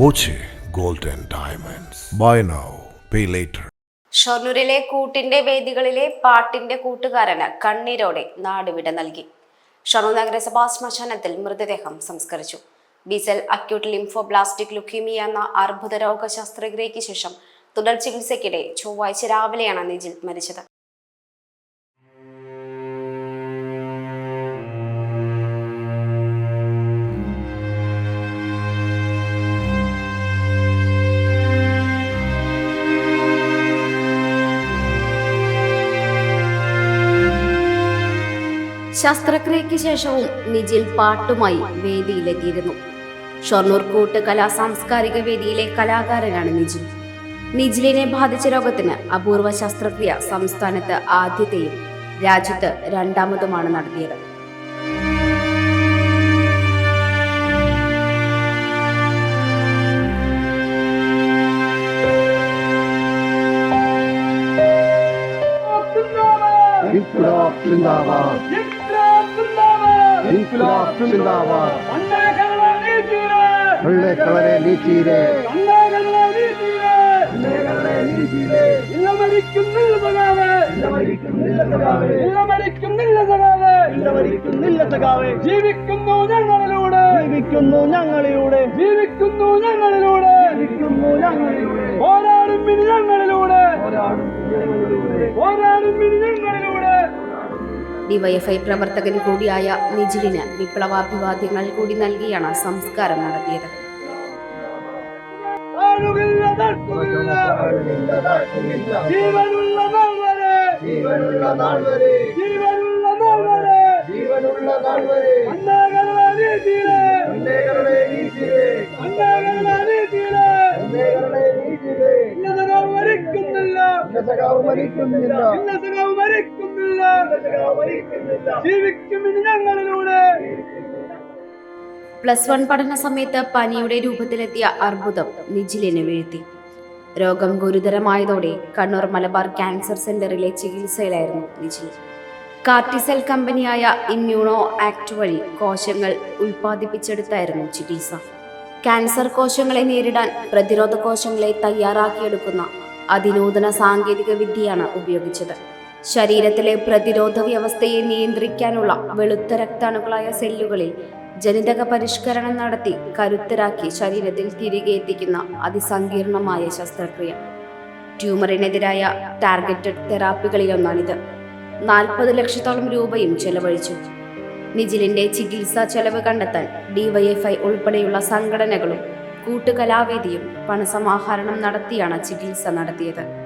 Boche gold and diamonds. Buy now pay later ഷൊർണൂരിലെ കൂട്ടിന്റെ വേദികളിലെ പാട്ടിന്റെ കൂട്ടുകാരന് കണ്ണീരോടെ നാടുവിട നൽകി. ഷൊർണൂർ നഗരസഭാ ശ്മശാനത്തിൽ മൃതദേഹം സംസ്കരിച്ചു. ബിസെൽ അക്യൂട്ട് ലിംഫോബ്ലാസ്റ്റിക് ലുക്കീമിയ എന്ന അർബുദ രോഗ ശസ്ത്രക്രിയയ്ക്ക് ശേഷം തുടർ ചികിത്സയ്ക്കിടെ ചൊവ്വാഴ്ച രാവിലെയാണ് നിജിൽ മരിച്ചത്. ശസ്ത്രക്രിയയ്ക്ക് ശേഷവും നിജിൽ പാട്ടുമായി വേദിയിലെത്തിയിരുന്നു. ഷൊർണൂർ കൂട്ട് കലാ സാംസ്കാരിക വേദിയിലെ കലാകാരനാണ് നിജിൽ നിജിലിനെ ബാധിച്ച രോഗത്തിന് അപൂർവ ശസ്ത്രക്രിയ സംസ്ഥാനത്ത് ആദ്യത്തെയും രാജ്യത്ത് രണ്ടാമതുമാണ് നടത്തിയത്. ഇൻക്ലാബ് സിന്ദാബാദ് ഇൻക്ലാബ് സിന്ദാബാദ് വെള്ളക്കളരെ നീച്ചീരെ ജീവിക്കുന്നു ഞങ്ങളിലൂടെ. ജീവിക്കുന്നു ഞങ്ങളിലൂടെ. ജീവിക്കുന്നു ഞങ്ങളിലൂടെ. ജീവിക്കുന്നു ഞങ്ങളിലൂടെ. പോരാടും ഞങ്ങളിലൂടെ. പോരാടും ഡിവൈഎഫ്ഐ പ്രവർത്തകൻ കൂടിയായ നിജിലിന് വിപ്ലവാഭിവാദ്യങ്ങൾ കൂടി നൽകിയാണ് സംസ്കാരം നടത്തിയത് ജീവനുള്ള ജീവനുള്ള ജീവനുള്ള ഇന്നസകാവ് മരിക്കുന്നില്ല ജീവിക്കും ഞങ്ങളിലൂടെ. പ്ലസ് വൺ പഠന സമയത്ത് പനിയുടെ രൂപത്തിലെത്തിയ അർബുദം നിജിലിനെ വീഴ്ത്തി. രോഗം ഗുരുതരമായതോടെ കണ്ണൂർ മലബാർ ക്യാൻസർ സെന്ററിലെ ചികിത്സയിലായിരുന്നു നിജിൽ. കാർട്ടിസെൽ കമ്പനിയായ ഇമ്മ്യൂണോ ആക്ട് വഴി കോശങ്ങൾ ഉൽപ്പാദിപ്പിച്ചെടുത്തായിരുന്നു ചികിത്സ. ക്യാൻസർ കോശങ്ങളെ നേരിടാൻ പ്രതിരോധ കോശങ്ങളെ തയ്യാറാക്കിയെടുക്കുന്ന അതിനൂതന സാങ്കേതിക വിദ്യയാണ് ഉപയോഗിച്ചത്. ശരീരത്തിലെ പ്രതിരോധ വ്യവസ്ഥയെ നിയന്ത്രിക്കാനുള്ള വെളുത്ത രക്താണുക്കളായ സെല്ലുകളിൽ ജനിതക പരിഷ്കരണം നടത്തി കരുത്തരാക്കി ശരീരത്തിൽ തിരികെ എത്തിക്കുന്ന അതിസങ്കീർണമായ ശസ്ത്രക്രിയ. ട്യൂമറിനെതിരായ ടാർഗറ്റഡ് തെറാപ്പികളിലൊന്നാണിത്. നാൽപ്പത് ലക്ഷത്തോളം രൂപയും ചെലവഴിച്ചു. നിജിലിന്റെ ചികിത്സാ ചെലവ് കണ്ടെത്താൻ ഡിവൈഎഫ്ഐ ഉൾപ്പെടെയുള്ള സംഘടനകളും കൂട്ടുകലാവേദിയും പണസമാഹരണം നടത്തിയാണ് ചികിത്സ നടത്തിയത്.